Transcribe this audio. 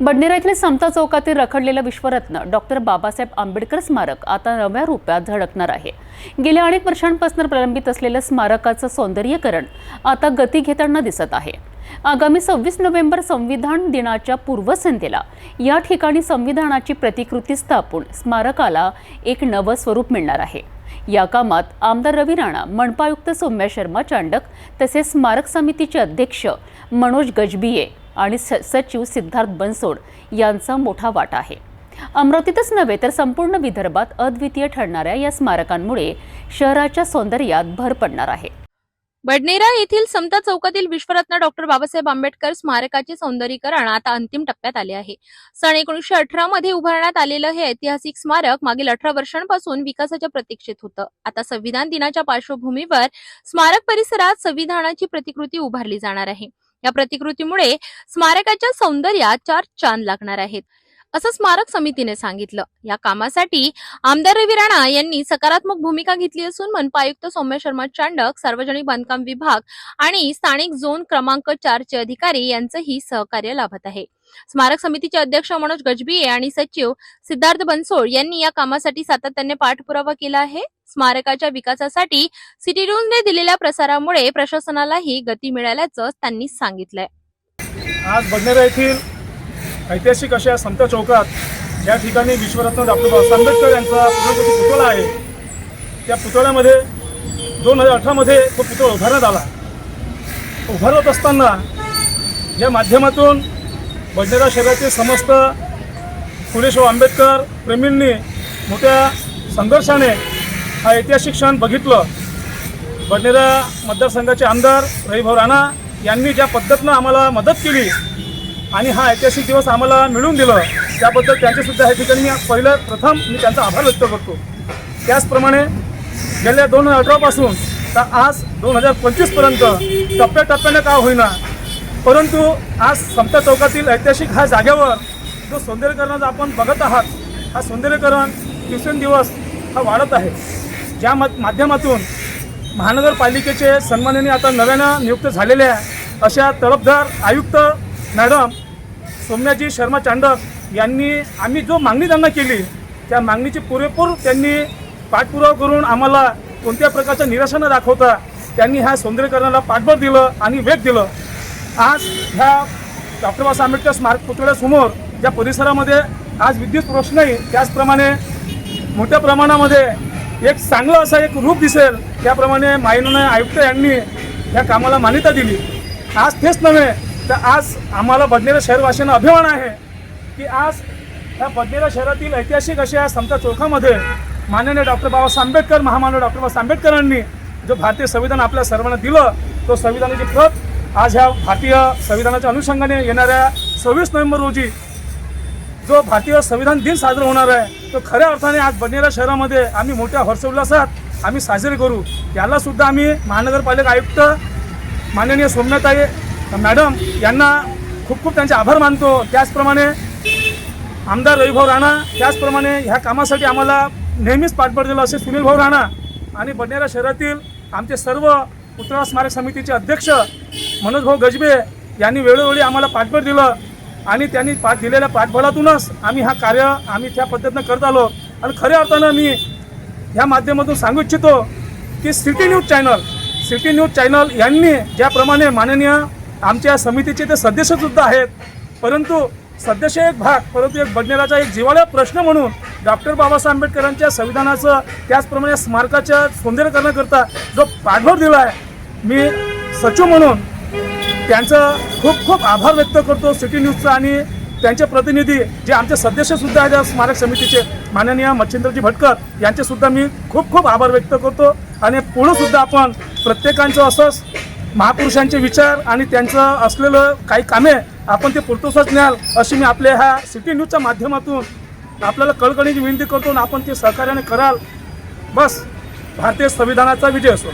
बडनेरा येथील समता चौकातील रखडलेलं विश्वरत्न डॉक्टर बाबासाहेब आंबेडकर स्मारक आता नव्या रूपात झळकणार आहे. गेल्या अनेक वर्षांपासून प्रलंबित असलेलं स्मारकाचं सौंदर्यीकरण आता गती घेताना दिसत आहे. आगामी सव्वीस नोव्हेंबर संविधान दिनाच्या पूर्वसंध्येला या ठिकाणी संविधानाची प्रतिकृती स्थापून स्मारकाला एक नवं स्वरूप मिळणार आहे. या कामात आमदार रवी राणा मनपायुक्त सौम्या शर्मा चांडक तसेच स्मारक समितीचे अध्यक्ष मनोज गजबिये आणि स सचिव सिद्धार्थ बनसोड यांचा मोठा वाटा आहे. अमरावतीतच नव्हे तर संपूर्ण विदर्भात अद्वितीय ठरणाऱ्या या स्मारकांमुळे शहराच्या सौंदर्यात भर पडणार आहे. बडनेरा येथील समता चौकातील विश्वरत्न डॉक्टर बाबासाहेब आंबेडकर स्मारकाचे सौंदर्यीकरण आता अंतिम टप्प्यात आले आहे. सन एकोणीसशे अठरा मध्ये उभारण्यात आलेलं हे ऐतिहासिक स्मारक मागील अठरा वर्षांपासून विकासाच्या प्रतीक्षेत होतं. आता संविधान दिनाच्या पार्श्वभूमीवर स्मारक परिसरात संविधानाची प्रतिकृती उभारली जाणार आहे. या प्रतिकृतीमुळे स्मारकाच्या सौंदर्यात चार चांद लागणार आहेत. असं स्मारक समितीने सांगितलं. या कामासाठी आमदार रवी राणा यांनी सकारात्मक भूमिका घेतली असून मनपा आयुक्त सौम्य शर्मा चांडक सार्वजनिक बांधकाम विभाग आणि स्थानिक झोन क्रमांक चारचे अधिकारी यांचंही सहकार्य लाभत आहे. स्मारक समितीचे अध्यक्ष मनोज गजबिये आणि सचिव सिद्धार्थ बनसोड यांनी या कामासाठी सातत्याने पाठपुरावा केला आहे. स्मारकाच्या विकासासाठी सिटी न्यूजने दिलेल्या प्रसारामुळे प्रशासनालाही गती मिळाल्याचं त्यांनी सांगितलंय. आज बडनेरा येथील ऐतिहासिक अशा संत चौकात या ठिकाणी विश्वरत्न डॉक्टर बाबासाहेब आंबेडकर यांचा पूर्णकृती पुतळा आहे. त्या पुतळ्यामध्ये दोन हजार अठरामध्ये तो पुतळा उभारण्यात आला. उभारत असताना या माध्यमातून बडनेरा शहराचे समस्त फुले आंबेडकर प्रेमींनी मोठ्या संघर्षाने हा ऐतिहासिक क्षण बघितलं. बडनेरा मतदारसंघाचे आमदार रविभाऊ राणा यांनी ज्या पद्धतीनं आम्हाला मदत केली आणि हा ऐतिहासिक दिवस आम्हाला मिळून दिलं. त्याबद्दल त्यांचेसुद्धा या ठिकाणी मी पहिलं प्रथम मी त्यांचा आभार व्यक्त करतो. त्याचप्रमाणे गेल्या दोन हजार अठरापासून तर आज दोन हजार पंचवीसपर्यंत टप्प्याटप्प्यानं का होईना परंतु आज समता चौकातील ऐतिहासिक ह्या जागेवर जो सौंदर्यकरणाचा आपण बघत आहात हा सौंदर्यीकरण दिवसेंदिवस हा वाढत आहे. ज्या माध्यमातून महानगरपालिकेचे सन्माननीय आता नव्यानं नियुक्त झालेल्या अशा तळपदार आयुक्त मॅडम सौम्याजी शर्मा चांडक यांनी आम्ही जो मागणी त्यांना केली त्या मागणीची पुरेपूर त्यांनी पाठपुरावा करून आम्हाला कोणत्या प्रकारचं निराशा न दाखवता त्यांनी ह्या सौंदर्यीकरणाला पाठबळ दिलं आणि वेग दिलं. आज ह्या डॉक्टर बाबासाहेब आंबेडकर स्मारक पुतळ्यासमोर ज्या परिसरामध्ये आज विद्युत प्रश्न आहे त्याचप्रमाणे मोठ्या प्रमाणामध्ये एक चांगलं असं एक रूप दिसेल त्याप्रमाणे माननीय आयुक्त यांनी या कामाला मान्यता दिली. आज तेच नव्हे तर आज आम्हाला बडनेरा शहरवासियांना अभिमान आहे की आज ह्या बडनेरा शहरातील ऐतिहासिक अशा समता चौकामध्ये माननीय डॉक्टर बाबासाहेब आंबेडकर महामानव डॉक्टर बाबासाहेब आंबेडकरांनी जो भारतीय संविधान आपल्या सर्वांना दिलं तो संविधानाची प्रत आज ह्या भारतीय संविधानाच्या अनुषंगाने येणाऱ्या सव्वीस नोव्हेंबर रोजी जो भारतीय संविधान दिन साजरा होणार आहे तो खऱ्या अर्थाने आज बडनेरा शहरामध्ये आम्ही मोठ्या हर्षोल्लासात आम्ही साजरे करू. यालासुद्धा आम्ही महानगरपालिका आयुक्त माननीय सोमनाथाई मॅडम यांना खूप खूप त्यांचे आभार मानतो. त्याचप्रमाणे आमदार रविभाऊ राणा त्याचप्रमाणे ह्या कामासाठी आम्हाला नेहमीच पाठबळ दिलं असे सुनील भाऊ राणा आणि बडनेरा शहरातील आमचे सर्व पुतळा स्मारक समितीचे अध्यक्ष मनोज भाऊ गजबे यांनी वेळोवेळी आम्हाला पाठबळ दिलं आणि त्यांनी पाठ दिलेल्या पाठबळातूनच आम्ही हा कार्य आम्ही त्या पद्धतीनं करत आलो. आणि खऱ्या अर्थानं मी ह्या माध्यमातून सांगू इच्छितो की city news channel city news channel यांनी ज्याप्रमाणे माननीय आमच्या समितीचे ते सदस्यसुद्धा आहेत. परंतु सदस्य एक भाग परंतु एक बडनेराचा एक जिवाळा प्रश्न म्हणून डॉक्टर बाबासाहेब आंबेडकरांच्या संविधानाचं त्याचप्रमाणे स्मारकाच्या सौंदर्यकरणाकरता जो पाठबळ दिला आहे मी सचिव म्हणून त्यांचं खूप खूप आभार व्यक्त करतो सिटी न्यूजचा आणि त्यांचे प्रतिनिधी जे आमचे सदस्यसुद्धा आहेत या स्मारक समितीचे माननीय मच्छिंद्रजी भटकर यांचेसुद्धा मी खूप खूप आभार व्यक्त करतो. आणि पुढंसुद्धा आपण प्रत्येकांचं असंच महापुरुषांचे विचार आणि त्यांचं असलेलं काही कामे आपण ते पूर्तोसच न्याल अशी मी आपल्या ह्या सिटी न्यूजच्या माध्यमातून आपल्याला कळकळीची विनंती करतो आणि आपण ते सहकार्याने कराल. बस भारतीय संविधानाचा विजय असो.